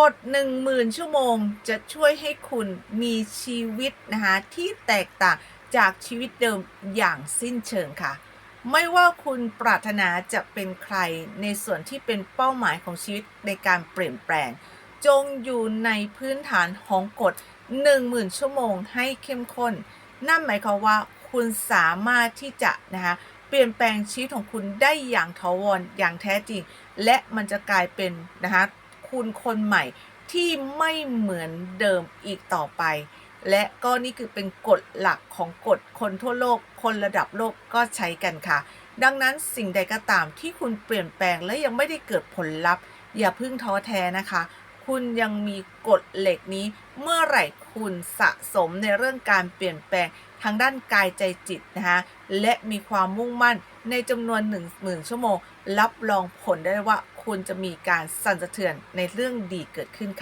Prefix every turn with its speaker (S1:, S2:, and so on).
S1: กฎ10,000 ชั่วโมงจะช่วยให้คุณมีชีวิตนะคะที่แตกต่างจากชีวิตเดิมอย่างสิ้นเชิงค่ะ ไม่ว่าคุณปรารถนาจะเป็นใครในส่วนที่เป็นเป้าหมายของชีวิตในการเปลี่ยนแปลง จงอยู่ในพื้นฐานของกฎ 10,000 ชั่วโมงให้เข้มข้น นั่นหมายความว่าคุณสามารถที่จะนะคะเปลี่ยนแปลงชีวิตของคุณได้อย่างถาวรอย่างแท้จริง และมันจะกลายเป็นนะคะ คุณคนใหม่ที่ไม่เหมือนเดิมอีกต่อไป และก็นี่คือเป็นกฎหลักของกฎคนทั่วโลก คนระดับโลกก็ใช้กันค่ะ ดังนั้นสิ่งใดก็ตามที่คุณเปลี่ยนแปลงและยังไม่ได้เกิดผลลัพธ์ อย่าเพิ่งท้อแท้นะคะ คุณยังมีกฎเหล็กนี้ เมื่อไหร่คุณสะสมในเรื่องการเปลี่ยนแปลง ทางด้านกายใจจิตนะคะและมีความมุ่งมั่นในจำนวน 1 0,000 ชั่วโมง รับรองผลได้ว่าคุณจะมีการสั่นสะเทือนในเรื่องดีเกิดขึ้นค่ะ